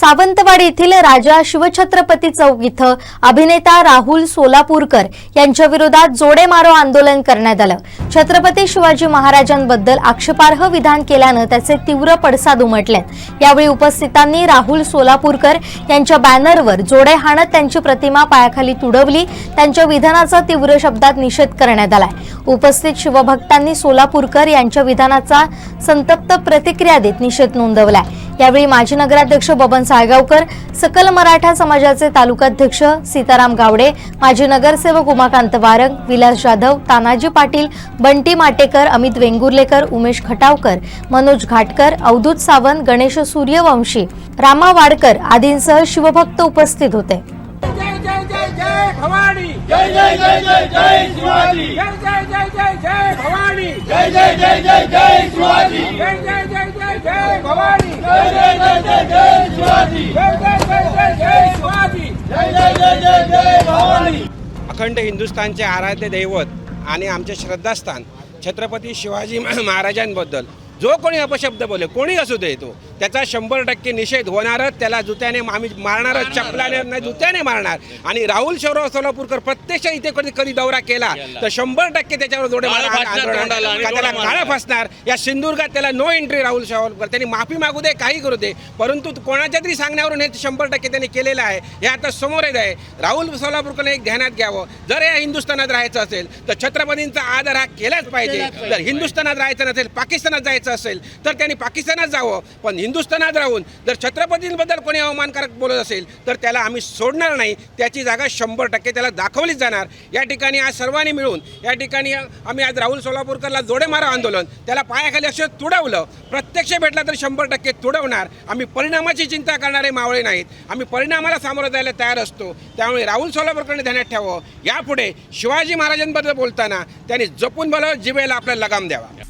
सावंतवाडी येथील राजा शिवछत्रपती चौक इथं अभिनेता राहुल सोलापूरकर यांच्या विरोधात जोडे मारो आंदोलन करण्यात आलं. छत्रपती शिवाजी महाराजांबद्दल आक्षेपार्ह विधान केल्यानं त्याचे तीव्र पडसाद उमटले. यावेळी उपस्थितांनी राहुल सोलापूरकर यांच्या बॅनरवर जोडे हाणत त्यांची प्रतिमा पायाखाली तुडवली. त्यांच्या विधानाचा तीव्र शब्दात निषेध करण्यात आलाय. उपस्थित शिवभक्तांनी सोलापूरकर यांच्या विधानाचा संतप्त प्रतिक्रिया देत निषेध नोंदवलाय. यावेळी माजी नगराध्यक्ष बबन साळगावकर सकल मराठा समाजाचे तालुकाध्यक्ष सीताराम गावडे माजी नगरसेवक उमाकांत वारंग विलास जाधव तानाजी पाटील बंटी माटेकर अमित वेंगुर्लेकर उमेश खटावकर मनोज घाटकर अवधूत सावंत गणेश सूर्यवंशी रामा वाडकर आदींसह शिवभक्त उपस्थित होते जय जय जय जय जय शिवाजी जय जय जय जय जय भवानी जय जय जय जय जय शिवाजी जय जय जय जय जय भवानी अखंड हिंदुस्थानचे आराध्य दैवत आणि आमचे श्रद्धास्थान छत्रपती शिवाजी महाराजांबद्दल. जो कोणी अपशब्द बोले कोणी असू दे तो त्याचा शंभर टक्के निषेध होणारच त्याला जुत्याने आम्ही मारणारच चपलाने नाही जुत्याने मारणार. आणि राहुल शौरव सोलापूरकर प्रत्यक्ष इथे कधी कधी दौरा केला तर शंभर टक्के त्याच्यावर जोडे त्याला काळं. फसणार? या सिंधुदुर्गात त्याला नो एंट्री राहुल सावरकर त्यांनी माफी मागू दे काही करू दे परंतु कोणाच्या तरी सांगण्यावरून हे शंभर टक्के त्यांनी केलेलं आहे हे आता समोर येत आहे. राहुल सोलापूरकडे एक ध्यानात घ्यावं. जर या हिंदुस्थानात राहायचं असेल तर छत्रपतींचा आदर हा केलाच पाहिजे. जर हिंदुस्थानात राहायचं नसेल पाकिस्तानात जायचं असेल तर त्यांनी पाकिस्तानात जावं पण हिंदुस्थानात राहून जर छत्रपतींबद्दल कोणी अवमानकारक बोलत असेल तर त्याला आम्ही सोडणार नाही. त्याची जागा शंभर टक्के त्याला दाखवलीच जाणार. या ठिकाणी आज सर्वांनी मिळून या ठिकाणी आम्ही आज राहुल सोलापूरकरला जोडे मारा आंदोलन. त्याला पायाखाली असं तुडवलं. प्रत्यक्ष भेटला तर शंभर टक्के तुडवणार. आम्ही परिणामाची चिंता करणारे मावळे नाहीत. आम्ही परिणामाला सामोरं जायला तयार असतो. त्यामुळे राहुल सोलापूरकरने ध्यानात ठेवावं. यापुढे शिवाजी महाराजांबद्दल बोलताना त्यांनी जपून बोलावं. जिभेला आपल्याला लगाम द्यावा.